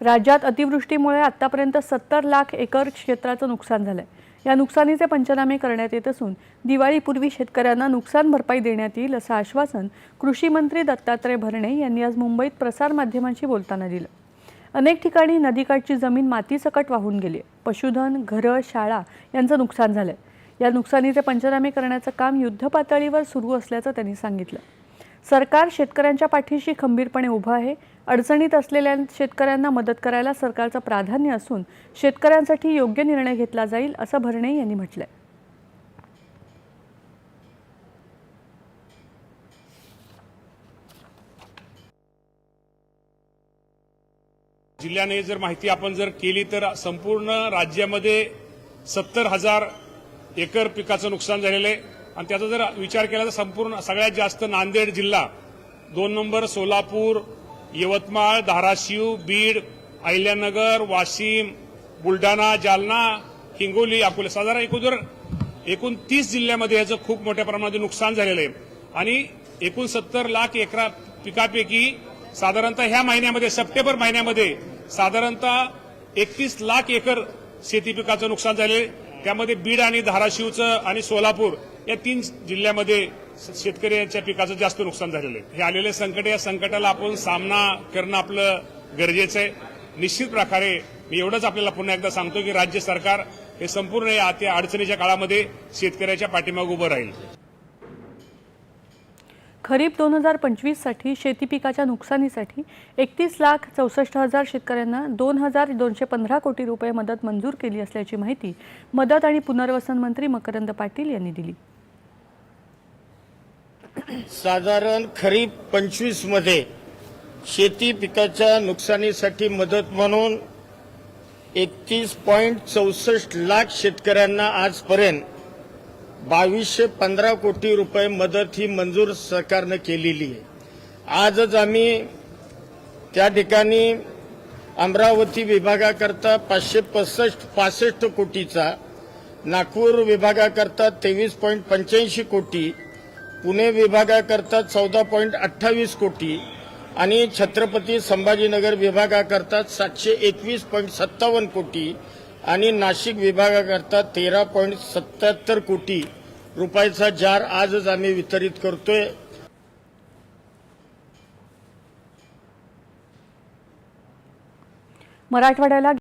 राज्यात अतिवृष्टीमुळे आतापर्यंत सत्तर लाख एकर क्षेत्राचं नुकसान झालंय. या नुकसानीचे पंचनामे करण्यात येत असून दिवाळीपूर्वी शेतकऱ्यांना नुकसान भरपाई देण्यात येईल असं आश्वासन कृषी मंत्री दत्तात्रय भरणे यांनी आज मुंबईत प्रसारमाध्यमांशी बोलताना दिलं. अनेक ठिकाणी नदीकाठची जमीन मातीसकट वाहून गेली पशुधन घरं शाळा यांचं नुकसान झालंय. या नुकसानीचे पंचनामे करण्याचं काम युद्धपातळीवर सुरू असल्याचं त्यांनी सांगितलं. सरकार शेतकऱ्यांच्या पाठीशी खंबीरपणे उभं आहे. अडचणीत असलेल्या शेतकऱ्यांना मदत करायला सरकारचं प्राधान्य असून शेतकऱ्यांसाठी योग्य निर्णय घेतला जाईल असं भरणे यांनी म्हटलंय. जिल्ह्याने जर माहिती आपण जर केली तर संपूर्ण राज्यामध्ये सत्तर हजार एकर पिकाचं नुकसान झालेलं आहे. आणि त्याचा जर विचार केला तर संपूर्ण सगळ्यात जास्त नांदेड जिल्हा दोन नंबर सोलापूर यवतमाळ धाराशिव बीड अहिल्यानगर वाशिम बुलढाणा जालना हिंगोली अकोला साधारण एकूण जर एकूण तीस जिल्ह्यामध्ये याचं खूप मोठ्या प्रमाणात नुकसान झालेलं आहे. आणि एकूण सत्तर लाख एकरा पिकापैकी साधारणतः ह्या महिन्यामध्ये सप्टेंबर महिन्यामध्ये साधारणतः एकतीस लाख एकर शेती पिकाचं नुकसान झाले त्यामध्ये बीड आणि धाराशिवचं आणि सोलापूर या तीन जिल्ह्यामध्ये शेतकऱ्यांच्या पिकाचं जास्त नुकसान झालेलं आहे. हे आलेले संकट या संकटाला आपण सामना करणं आपलं गरजेचं आहे. निश्चित प्रकारे मी एवढंच आपल्याला पुन्हा एकदा सांगतो की राज्य सरकार हे संपूर्ण या त्या अडचणीच्या काळामध्ये शेतकऱ्याच्या पाठीमागे उभं राहील. खरीप दोन हजार पंचवीससाठी शेती पिकाच्या नुकसानीसाठी एकतीस लाख चौसष्ट हजार शेतकऱ्यांना दोन हजार दोनशे पंधरा कोटी रुपये मदत मंजूर केली असल्याची माहिती मदत आणि पुनर्वसन मंत्री मकरंद पाटील यांनी दिली. साधारण खरीप पंचवीसमध्ये शेती पिकाच्या नुकसानीसाठी मदत म्हणून एकतीस पॉईंट चौसष्ट लाख शेतकऱ्यांना आजपर्यंत बावीसशे पंधरा कोटी रुपये मदत ही मंजूर सरकारनं केलेली आहे. आजच आम्ही त्या ठिकाणी अमरावती विभागाकरता पाचशे पसष्ट पासष्ट कोटीचा नागपूर विभागाकरता तेवीस पॉईंट पंच्याऐंशी कोटी पुणे विभागाकरता चौदा पॉईंट अठ्ठावीस कोटी आणि छत्रपती संभाजीनगर विभागाकरता सातशे एकवीस पॉईंट सत्तावन्न कोटी आणि नाशिक विभागाकरता तेरा पॉईंट सत्याहत्तर कोटी रुपयाचा जार आजच आम्ही वितरित करतोय. मराठवाड्याला